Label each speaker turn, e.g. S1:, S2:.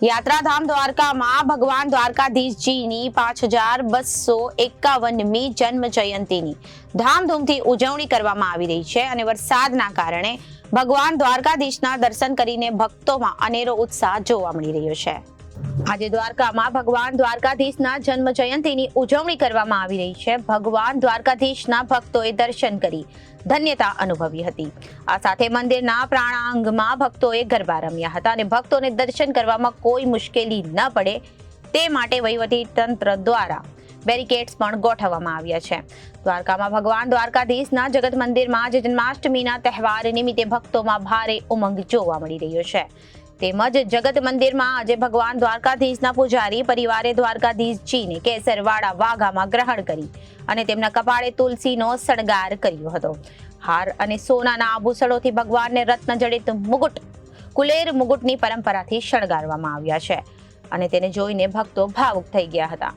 S1: યાત્રાધામ દ્વારકામાં ભગવાન દ્વારકાધીશજીની પાંચ હજાર બસો એકાવનમી જન્મ જયંતિની ધામધૂમથી ઉજવણી કરવામાં આવી રહી છે અને વરસાદના કારણે ભગવાન દ્વારકાધીશના દર્શન કરીને ભક્તોમાં અનેરો ઉત્સાહ જોવા મળી રહ્યો છે. આજે દ્વારકામાં ભગવાન દ્વારકાધીશના જન્મ જયંતિની ઉજવણી કરવામાં આવી રહી છે. ભગવાન દ્વારકાધીશના ભક્તોએ દર્શન કરી ધન્યતા અનુભવી હતી. આ સાથે મંદિરના પ્રાણાંગમાં ભક્તોએ ગરબા રમ્યા હતા અને ભક્તોને દર્શન કરવામાં કોઈ મુશ્કેલી ન પડે તે માટે વહીવટી તંત્ર દ્વારા બેરિકેડ્સ પણ ગોઠવવામાં આવ્યા છે. દ્વારકામાં ભગવાન દ્વારકાધીશના જગત મંદિરમાં આજે જન્માષ્ટમીના તહેવાર નિમિત્તે ભક્તોમાં ભારે ઉમંગ જોવા મળી રહ્યો છે. તેમજ જગત મંદિરમાં આજે ભગવાન દ્વારકાધીશના પૂજારી પરિવારે દ્વારકાધીશજીને કેસરવાડા વાઘામાં ગ્રહણ કરી અને તેમના કપાળે તુલસીનો શણગાર કર્યો હતો. હાર અને સોનાના આભૂષણોથી ભગવાનને રત્નજડિત મુગુટ, કુલેર મુગુટની પરંપરાથી શણગારવામાં આવ્યા છે અને તેને જોઈને ભક્તો ભાવુક થઈ ગયા હતા.